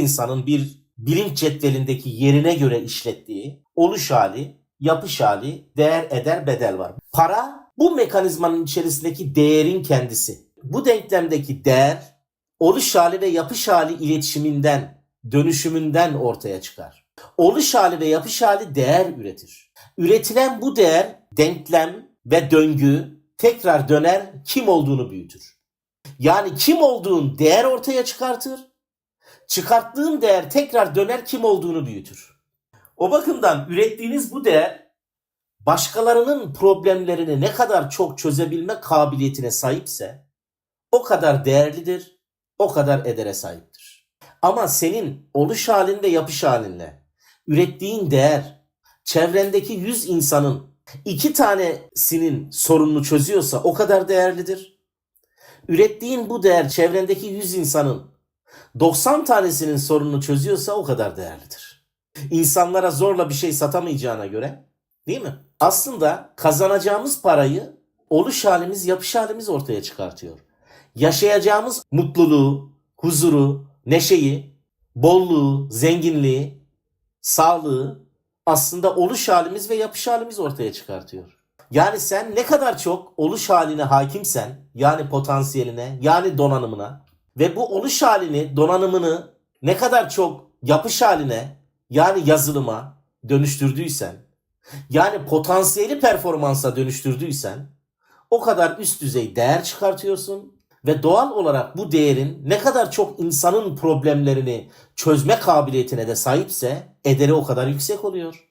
insanın bir bilinç cetvelindeki yerine göre işlettiği oluş hali, yapış hali, değer eder bedel var. Para bu mekanizmanın içerisindeki değerin kendisi. Bu denklemdeki değer oluş hali ve yapış hali iletişiminden, dönüşümünden ortaya çıkar. Oluş hali ve yapış hali değer üretir. Üretilen bu değer denklem ve döngü tekrar döner kim olduğunu büyütür. Yani kim olduğun değer ortaya çıkartır. Çıkarttığın değer tekrar döner kim olduğunu büyütür. O bakımdan ürettiğiniz bu değer başkalarının problemlerini ne kadar çok çözebilme kabiliyetine sahipse o kadar değerlidir, o kadar edere sahiptir. Ama senin oluş halin ve yapış halinle ürettiğin değer çevrendeki 100 insanın iki tanesinin sorununu çözüyorsa o kadar değerlidir. Ürettiğin bu değer çevrendeki 100 insanın 90 tanesinin sorununu çözüyorsa o kadar değerlidir. İnsanlara zorla bir şey satamayacağına göre değil mi? Aslında kazanacağımız parayı oluş halimiz, yapış halimiz ortaya çıkartıyor. Yaşayacağımız mutluluğu, huzuru, neşeyi, bolluğu, zenginliği, sağlığı aslında oluş halimiz ve yapış halimiz ortaya çıkartıyor. Yani sen ne kadar çok oluş haline hakimsen, yani potansiyeline, yani donanımına ve bu oluş halini, donanımını ne kadar çok yapış haline, yani yazılıma dönüştürdüysen, yani potansiyeli performansa dönüştürdüysen, o kadar üst düzey değer çıkartıyorsun ve doğal olarak bu değerin ne kadar çok insanın problemlerini çözme kabiliyetine de sahipse ederi o kadar yüksek oluyor.